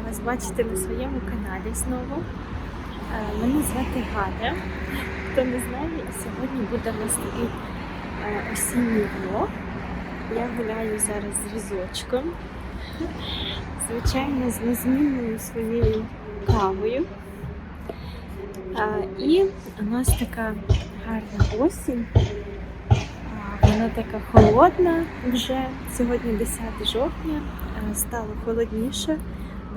вас бачити на своєму каналі знову. Е, Мене звати Галя. Хто не знає, сьогодні буде у нас такий е, осінній влог. Я гуляю зараз з візочком. Звичайно, з незмінною своєю кавою. Е, І у нас така гарна осінь. Вона така холодна вже. Сьогодні 10 жовтня, стало холодніше.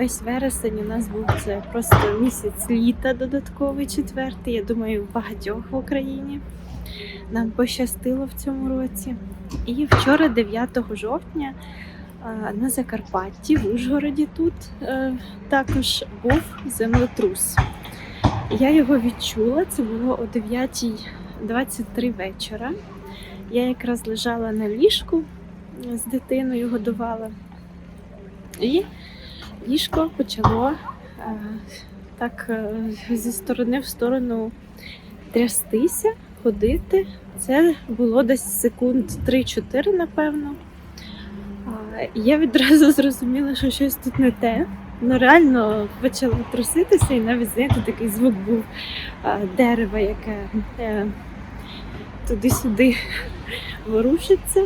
Весь вересень у нас був це просто місяць літа додатковий четвертий. Я думаю, в багатьох в Україні. Нам пощастило в цьому році. І вчора, 9 жовтня, на Закарпатті, в Ужгороді тут е, також був землетрус. Я його відчула. Це було о 9.23 вечора. Я якраз лежала на ліжку з дитиною, годувала. І ліжко почало е, так е, зі сторони в сторону трястися, ходити. Це було десь секунд 3-4, напевно. Я відразу зрозуміла, що щось тут не те. Ну, реально почало труситися, і навіть знаєте, такий звук був дерева, яке е, туди-сюди ворушиться.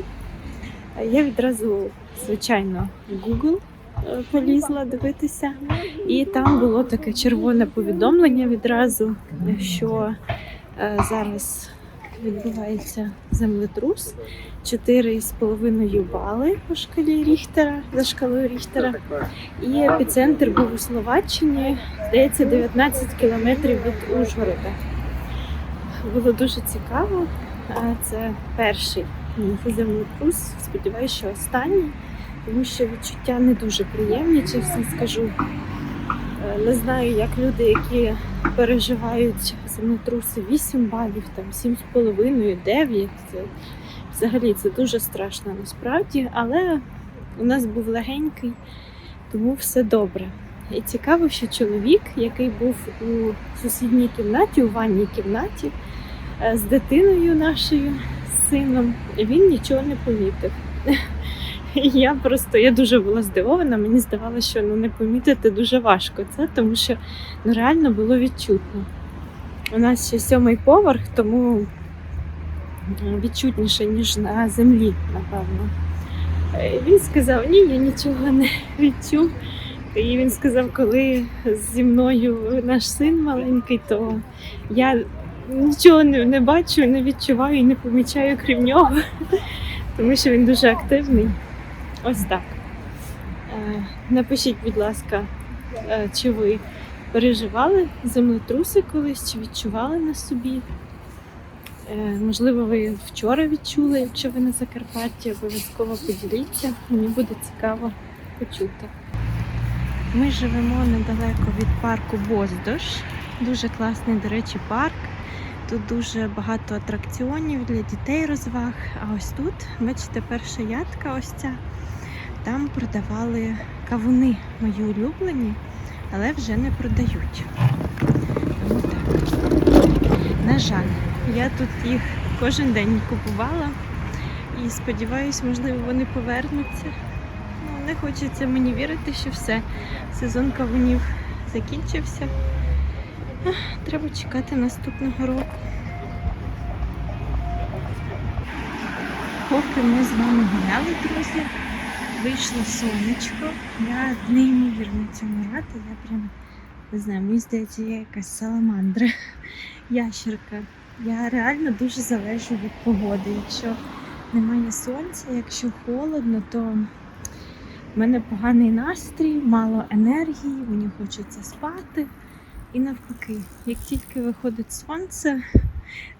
Я відразу, звичайно, Google полізла дивитися, і там було таке червоне повідомлення відразу, що е, зараз відбувається землетрус 4,5 бали по шкалі Ріхтера за шкалою Ріхтера. І епіцентр був у Словаччині, здається, 19 кілометрів від Ужгорода. Було дуже цікаво. А Це перший землетрус. Сподіваюся, що останній, тому що відчуття не дуже приємні, чесно скажу. Е, Не знаю, як люди, які переживають землетруси 8 балів, там 7,5, 9. Це, взагалі це дуже страшно насправді, але у нас був легенький, тому все добре. І цікаво, що чоловік, який був у сусідній кімнаті, у ванній кімнаті, е, з дитиною нашою, з сином, він нічого не помітив. І Я просто я дуже була здивована. Мені здавалося, що ну не помітити дуже важко це, тому що ну реально було відчутно. У нас ще сьомий поверх, тому відчутніше, ніж на землі, напевно. Е, Він сказав, ні, я нічого не відчув. І він сказав, коли зі мною наш син маленький, то я нічого не, не бачу, не відчуваю і не помічаю крім нього, тому що він дуже активний. Ось так. Е, Напишіть, будь ласка, е, чи ви переживали землетруси колись, чи відчували на собі? Е, Можливо, ви вчора відчули, якщо ви на Закарпатті, обов'язково поділіться. Мені буде цікаво почути. Ми живемо недалеко від парку Боздош. Дуже класний, до речі, парк. Тут дуже багато атракціонів для дітей розваг. А ось тут, бачите, перша ядка, ось ця. Там продавали кавуни мої улюблені, але вже не продають. Тому так. На жаль, я тут їх кожен день купувала і сподіваюся, можливо, вони повернуться. Ну, не хочеться мені вірити, що все, сезон кавунів закінчився. Треба чекати наступного року. Поки ми з вами гуляли, друзі, вийшло сонечко. Я неймовірно цьому рада. Я прям не знаю, мені здається, я якась саламандра, ящерка. Я реально дуже залежу від погоди. Якщо немає сонця, якщо холодно, то в мене поганий настрій, мало енергії, мені хочеться спати. І навпаки, як тільки виходить сонце,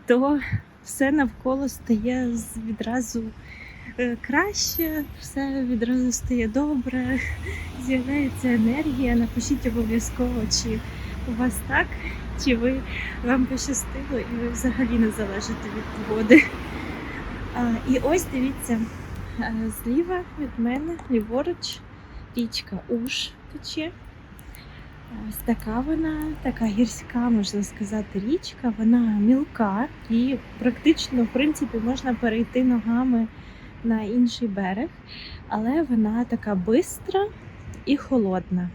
то все навколо стає відразу краще, все відразу стає добре, з'являється енергія. Напишіть обов'язково, чи у вас так, чи ви вам пощастило і ви взагалі не залежите від погоди. І ось дивіться, е, зліва від мене, ліворуч, річка Уж тече. Ось така вона, така гірська, можна сказати, річка. Вона мілка і практично, в принципі, можна перейти ногами на інший берег, але вона така бистра і холодна.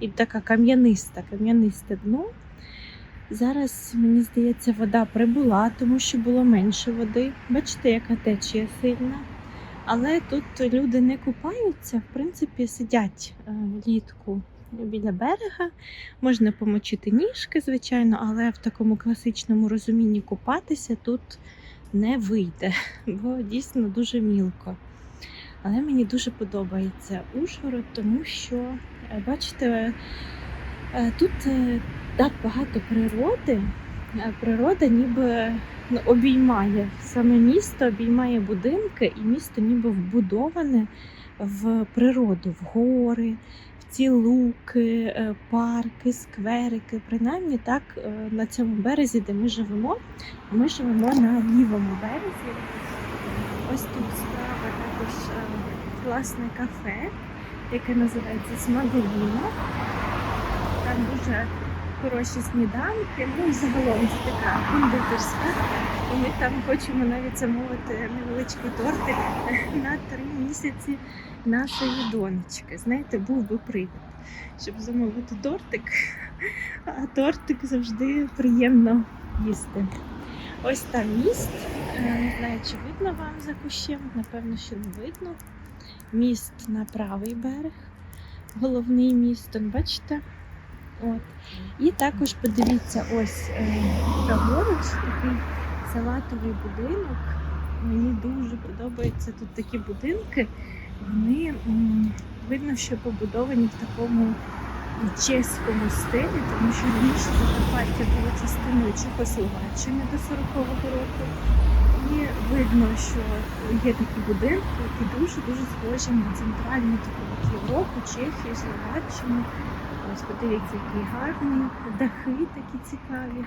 і така кам'яниста, кам'янисте дно. Зараз, мені здається, вода прибула, тому що було менше води. Бачите, яка течія сильна. Але тут люди не купаються, в принципі, сидять е, влітку біля берега. Можна помочити ніжки, звичайно, але в такому класичному розумінні купатися тут не вийде, бо дійсно дуже мілко. Але мені дуже подобається Ужгород, тому що, е, бачите, е, тут е, так багато природи. Природа ніби ну, обіймає саме місто, обіймає будинки, і місто ніби вбудоване в природу, в гори, ці луки, е, парки, скверики. Принаймні так е, на цьому березі, де ми живемо. Ми живемо на лівому березі. Ось тут справа також е, класне кафе, яке називається Смаголіна. Там дуже хороші сніданки. Ну і загалом це така кондитерська. І ми там хочемо навіть замовити невеличкий тортик на три місяці нашої донечки. Знаєте, був би привід, щоб замовити тортик. А тортик завжди приємно їсти. Ось там міст. Е, Не знаю, чи видно вам за кущем, напевно, що не видно. Міст на правий берег, головний міст, он, бачите? От. І також подивіться, ось е, праворуч такий салатовий будинок. Мені дуже подобаються тут такі будинки. Вони видно, що побудовані в такому чеському стилі, тому що раніше Закарпаття було частиною Чехословаччини до 40-го року. І видно, що є такі будинки, які дуже-дуже схожі на центральну таку Європу, Чехію, Словаччину. Ось подивіться, який гарний, дахи такі цікаві.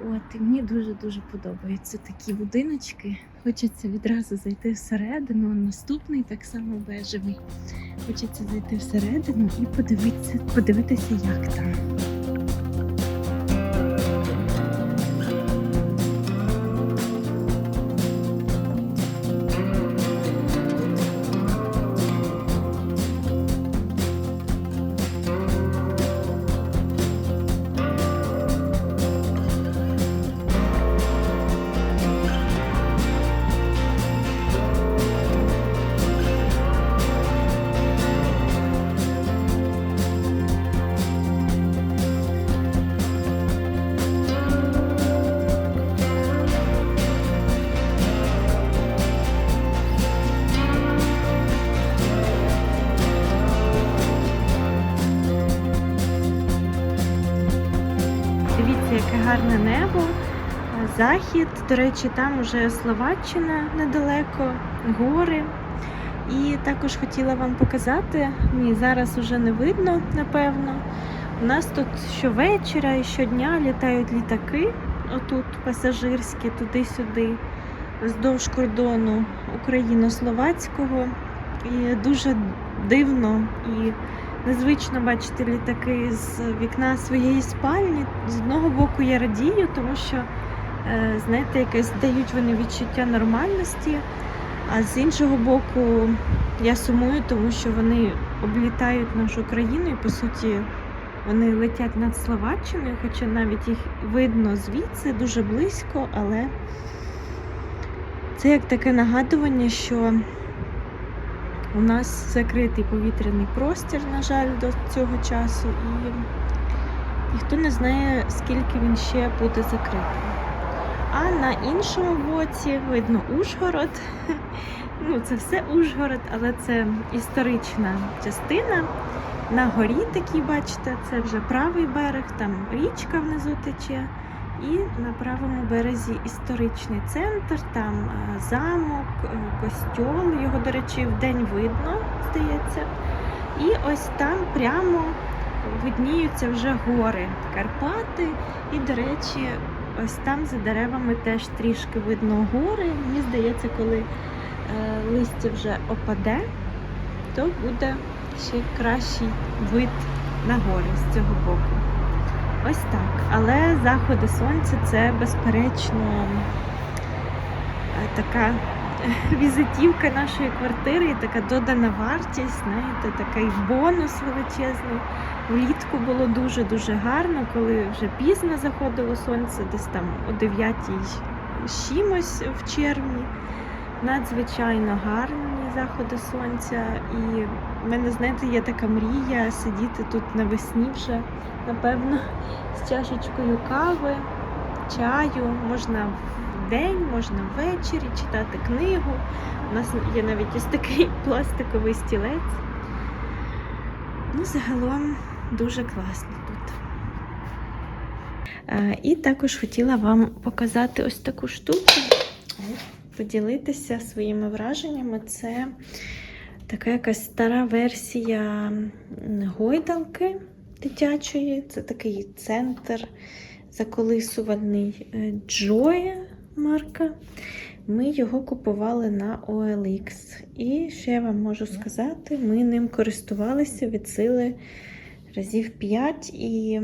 От, і мені дуже-дуже подобаються такі будиночки. Хочеться відразу зайти всередину. Наступний так само бежевий. Хочеться зайти всередину і подивитися, подивитися, як там. Захід, до речі, там уже Словаччина недалеко, гори. І також хотіла вам показати, ні, зараз уже не видно, напевно. У нас тут щовечора і щодня літають літаки, отут пасажирські, туди-сюди, вздовж кордону україно-словацького. І дуже дивно і незвично бачити літаки з вікна своєї спальні. З одного боку я радію, тому що, знаєте, якесь дають вони відчуття нормальності, а з іншого боку, я сумую, тому що вони облітають нашу країну і, по суті, вони летять над Словаччиною, хоча навіть їх видно звідси дуже близько, але це як таке нагадування, що у нас закритий повітряний простір, на жаль, до цього часу, і ніхто не знає, скільки він ще буде закритий. А на іншому боці видно Ужгород. Ну, це все Ужгород, але це історична частина. На горі такі, бачите, це вже правий берег, там річка внизу тече. І на правому березі історичний центр, там е, замок, е, костьол, його, до речі, вдень видно, здається. І ось там прямо видніються вже гори Карпати. І, до речі, ось там за деревами теж трішки видно гори. Мені здається, коли е, листя вже опаде, то буде ще кращий вид на гори з цього боку. Ось так. Але заходи сонця це безперечно така візитівка нашої квартири така додана вартість, знаєте, такий бонус величезний. Влітку було дуже-дуже гарно, коли вже пізно заходило сонце, десь там о 9 з чимось в червні. Надзвичайно гарні заходи сонця. І в мене, знаєте, є така мрія сидіти тут навесні вже, напевно, з чашечкою кави, чаю. Можна в день, можна ввечері читати книгу. У нас є навіть ось такий пластиковий стілець. Ну, загалом дуже класно тут. Е, І також хотіла вам показати ось таку штуку, поділитися своїми враженнями. Це така якась стара версія гойдалки дитячої. Це такий центр заколисувальний е, Joy марка. Ми його купували на OLX. І що я вам можу сказати, ми ним користувалися від сили разів 5 і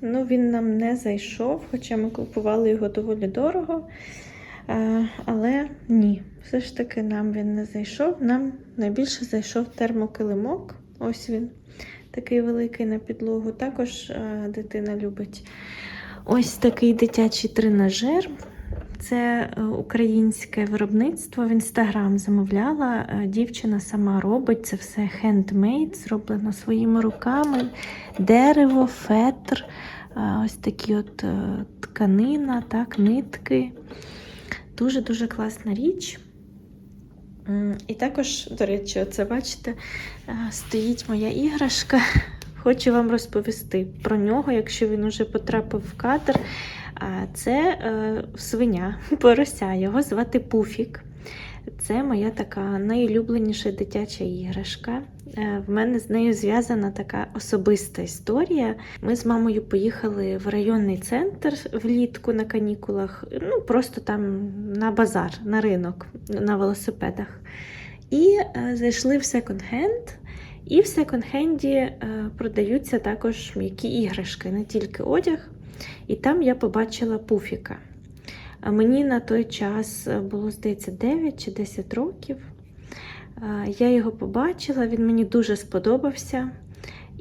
ну, він нам не зайшов, хоча ми купували його доволі дорого. Е, Але ні, все ж таки нам він не зайшов. Нам найбільше зайшов термокилимок. Ось він, такий великий на підлогу. Також е, дитина любить ось такий дитячий тренажер. Це е, українське виробництво. В інстаграм замовляла. Е, Дівчина сама робить це все хендмейд, зроблено своїми руками. Дерево, фетр, е, ось такі от тканина, так, нитки. Дуже-дуже класна річ. І також, до речі, це бачите, стоїть моя іграшка. Хочу вам розповісти про нього, якщо він уже потрапив в кадр. Це е, свиня, порося, його звати Пуфік. Це моя така найулюбленіша дитяча іграшка. Е, В мене з нею зв'язана така особиста історія. Ми з мамою поїхали в районний центр влітку на канікулах, ну просто там на базар, на ринок, на велосипедах. І е, зайшли в секонд-хенд. І в секонд-хенді продаються також м'які іграшки, не тільки одяг. І там я побачила пуфіка. Мені на той час е, було, здається, 9 чи 10 років. Я його побачила, він мені дуже сподобався.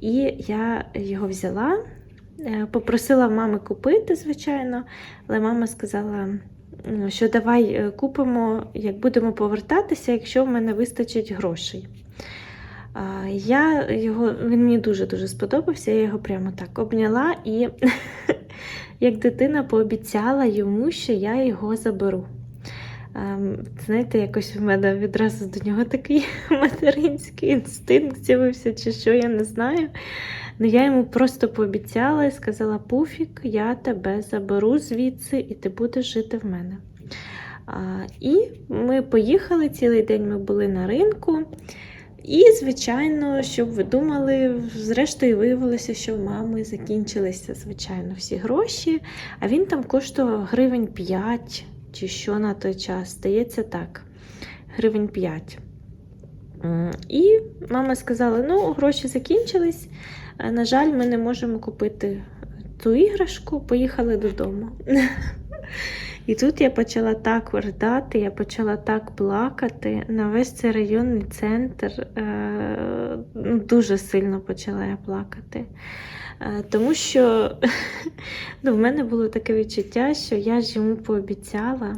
І я його взяла, е, попросила мами купити, звичайно, але мама сказала, що давай е, купимо, як будемо повертатися, якщо в мене вистачить грошей. Я його, він мені дуже-дуже сподобався, я його прямо так обняла і як дитина пообіцяла йому, що я його заберу. Знаєте, якось в мене відразу до нього такий материнський інстинкт з'явився, чи що, я не знаю. Ну, я йому просто пообіцяла і сказала: Пуфік, я тебе заберу звідси, і ти будеш жити в мене. А, І ми поїхали цілий день, ми були на ринку. І, звичайно, щоб ви думали, зрештою виявилося, що в мами закінчилися, звичайно, всі гроші, а він там коштував гривень 5 чи що на той час. Здається, так, гривень 5. І мама сказала: ну, гроші закінчились. На жаль, ми не можемо купити ту іграшку, поїхали додому. І тут я почала так ридати, я почала так плакати на весь цей районний центр. Е, ну, дуже сильно почала я плакати. Е, тому що ну, в мене було таке відчуття, що я ж йому пообіцяла,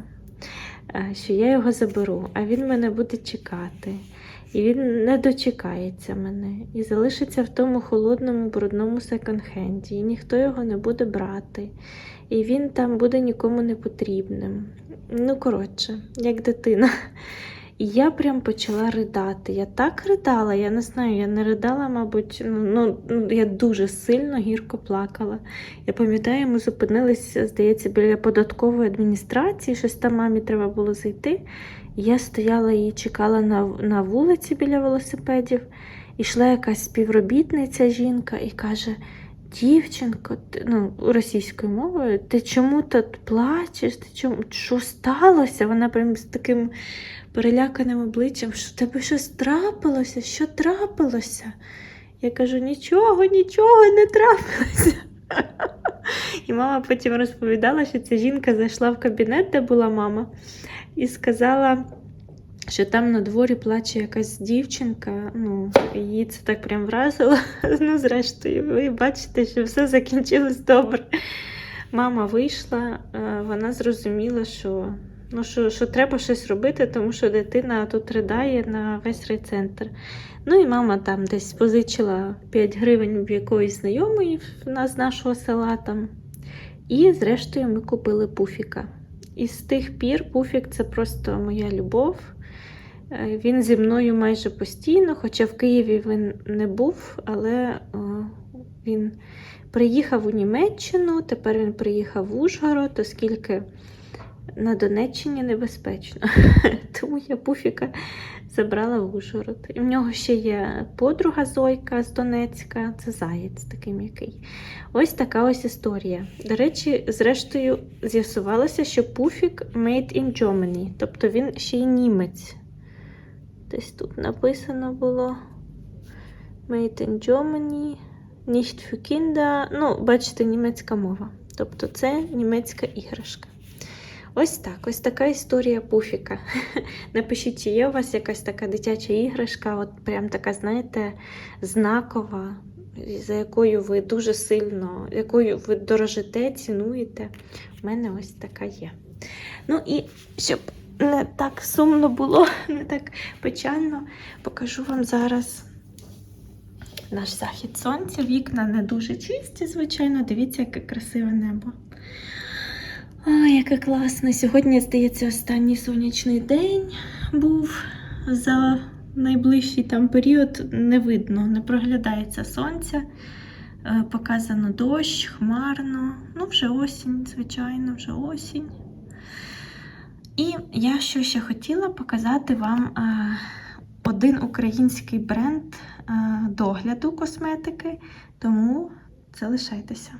що я його заберу, а він мене буде чекати. І він не дочекається мене і залишиться в тому холодному, брудному секонд-хенді, і ніхто його не буде брати. І він там буде нікому не потрібним. Ну, коротше, як дитина. І я прям почала ридати. Я так ридала, я не знаю, я не ридала, мабуть, ну, ну, ну я дуже сильно гірко плакала. Я пам'ятаю, ми зупинилися, здається, біля податкової адміністрації, щось там мамі треба було зайти. Я стояла і чекала на, на вулиці біля велосипедів. І йшла якась співробітниця жінка і каже: Дівчинко, ти, ну, російською мовою, ти чому тут плачеш? Ти чому? Що сталося? Вона прям з таким переляканим обличчям, що тебе щось трапилося? Що трапилося? Я кажу, нічого, нічого не трапилося. І мама потім розповідала, що ця жінка зайшла в кабінет, де була мама, і сказала, що там на дворі плаче якась дівчинка. Ну, її це так прям вразило. Ну, зрештою, ви бачите, що все закінчилось добре. Мама вийшла, е, вона зрозуміла, що, ну, що, що треба щось робити, тому що дитина тут ридає на весь райцентр. Ну і мама там десь позичила 5 гривень в якоїсь знайомої з нашого села там. І зрештою ми купили пуфіка. І з тих пір пуфік це просто моя любов. Е, Він зі мною майже постійно, хоча в Києві він не був, але о, він приїхав у Німеччину, тепер він приїхав в Ужгород, оскільки на Донеччині небезпечно. Тому я пуфіка забрала в Ужгород. І в нього ще є подруга Зойка з Донецька, це заєць такий м'який. Ось така ось історія. До речі, зрештою, з'ясувалося, що пуфік made in Germany, тобто він ще й німець. Десь тут написано було Made in Germany, nicht für Kinder. Ну, бачите, німецька мова. Тобто це німецька іграшка. Ось так, ось така історія пуфіка. Напишіть, чи є у вас якась така дитяча іграшка, от прям така, знаєте, знакова, за якою ви дуже сильно, якою ви дорожите, цінуєте. У мене ось така є. Ну і щоб не так сумно було, не так печально, покажу вам зараз наш захід сонця. Вікна не дуже чисті, звичайно. Дивіться, яке красиве небо. Ой, яке класно. Сьогодні, здається, останній сонячний день був за найближчий там період не видно, не проглядається сонця. Е, Показано дощ, хмарно. Ну, вже осінь, звичайно, вже осінь. І я що ще хотіла показати вам е, один український бренд е, догляду косметики, тому залишайтеся.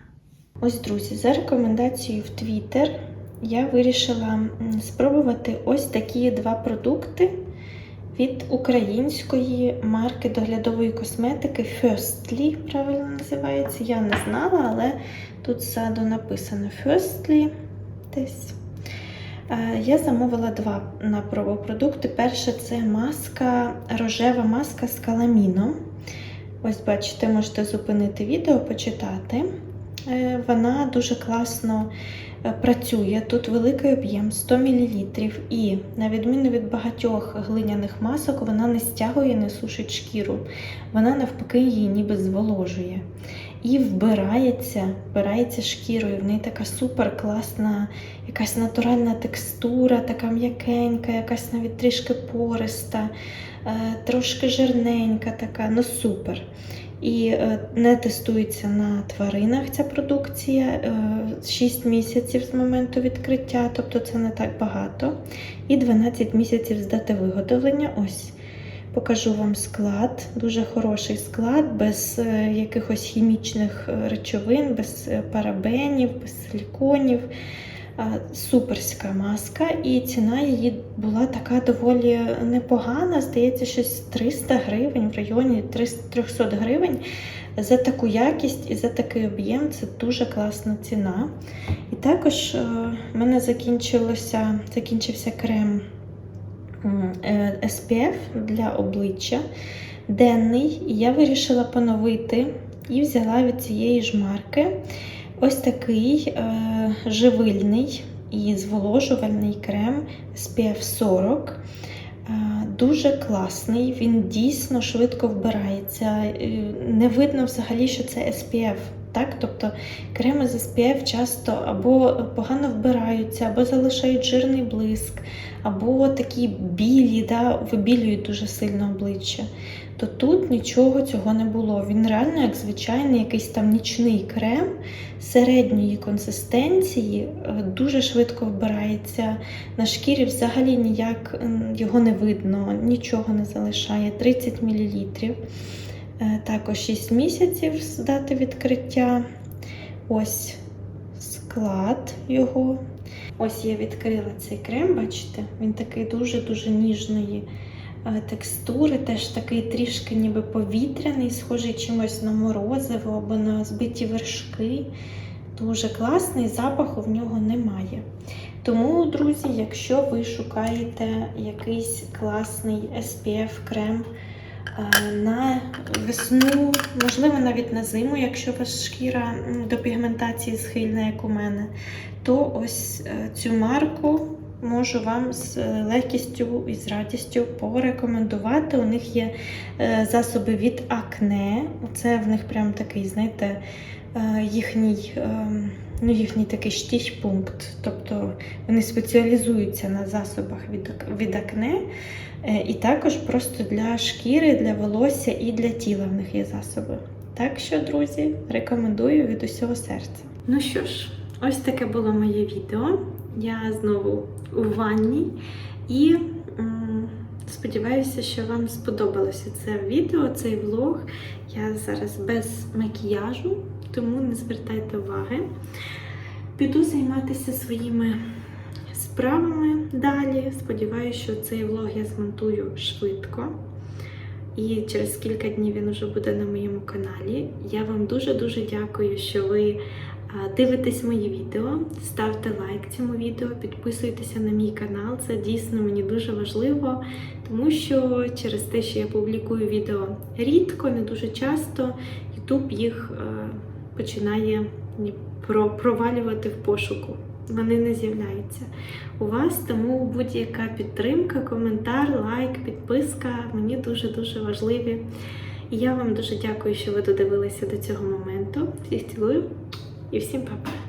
Ось, друзі, за рекомендацією в Twitter я вирішила спробувати ось такі два продукти від української марки доглядової косметики Firstly, правильно називається. Я не знала, але тут ззаду написано Firstly десь. Е, Я замовила два на пробу продукти. Перше це маска, рожева маска з каламіном. Ось, бачите, можете зупинити відео, почитати. Е, Вона дуже класно е, працює. Тут великий об'єм 100 мл. І, на відміну від багатьох глиняних масок, вона не стягує, не сушить шкіру. Вона навпаки її ніби зволожує. І вбирається, вбирається шкірою. В неї така супер класна, якась натуральна текстура, така м'якенька, якась навіть трішки пориста, е, трошки жирненька така, ну супер. І е, не тестується на тваринах ця продукція е, 6 місяців з моменту відкриття, тобто це не так багато. І 12 місяців з дати виготовлення. Ось покажу вам склад. Дуже хороший склад, без е, якихось хімічних е, речовин, без е, парабенів, без силіконів. Суперська маска, і ціна її була така доволі непогана. Здається, щось 300 гривень в районі 300 гривень. За таку якість і за такий об'єм це дуже класна ціна. І також в мене закінчилося, закінчився крем SPF для обличчя денний. Я вирішила поновити і взяла від цієї ж марки. Ось такий е, живильний і зволожувальний крем SPF 40. Е, Дуже класний, він дійсно швидко вбирається. Е, Не видно взагалі, що це SPF. Так? Тобто креми з SPF часто або погано вбираються, або залишають жирний блиск, або такі білі, да, вибілюють дуже сильно обличчя. То тут нічого цього не було. Він реально як звичайний якийсь там нічний крем середньої консистенції, е, дуже швидко вбирається. На шкірі взагалі ніяк його не видно, нічого не залишає. 30 мл. Також 6 місяців з дати відкриття. Ось склад його. Ось я відкрила цей крем, бачите, він такий дуже-дуже ніжної е, текстури, теж такий трішки ніби повітряний, схожий чимось на морозиво або на збиті вершки. дуже класний, запаху в нього немає. Тому, друзі, якщо ви шукаєте якийсь класний SPF крем е, на весну, можливо, навіть на зиму, якщо ваша шкіра до пігментації схильна, як у мене, то ось е, цю марку можу вам з е, легкістю і з радістю порекомендувати. У них є е, засоби від акне. Це в них прям такий, знаєте, е, їхній, ну, їхній такий штіч-пункт. Тобто вони спеціалізуються на засобах від, від акне. Е, І також просто для шкіри, для волосся і для тіла в них є засоби. Так що, друзі, рекомендую від усього серця. Ну що ж, ось таке було моє відео. Я знову у ванні і м, сподіваюся, що вам сподобалося це відео, цей влог. Я зараз без макіяжу, тому не звертайте уваги. Піду займатися своїми справами далі. Сподіваюся, що цей влог я змонтую швидко. І через кілька днів він вже буде на моєму каналі. Я вам дуже-дуже дякую, що ви дивитесь мої відео. Ставте лайк цьому відео, підписуйтеся на мій канал. Це дійсно мені дуже важливо, тому що через те, що я публікую відео рідко, не дуже часто, YouTube їх е, починає провалювати в пошуку. Вони не з'являються у вас, тому будь-яка підтримка, коментар, лайк, підписка мені дуже-дуже важливі. І я вам дуже дякую, що ви додивилися до цього моменту. Всіх цілую і всім па-па!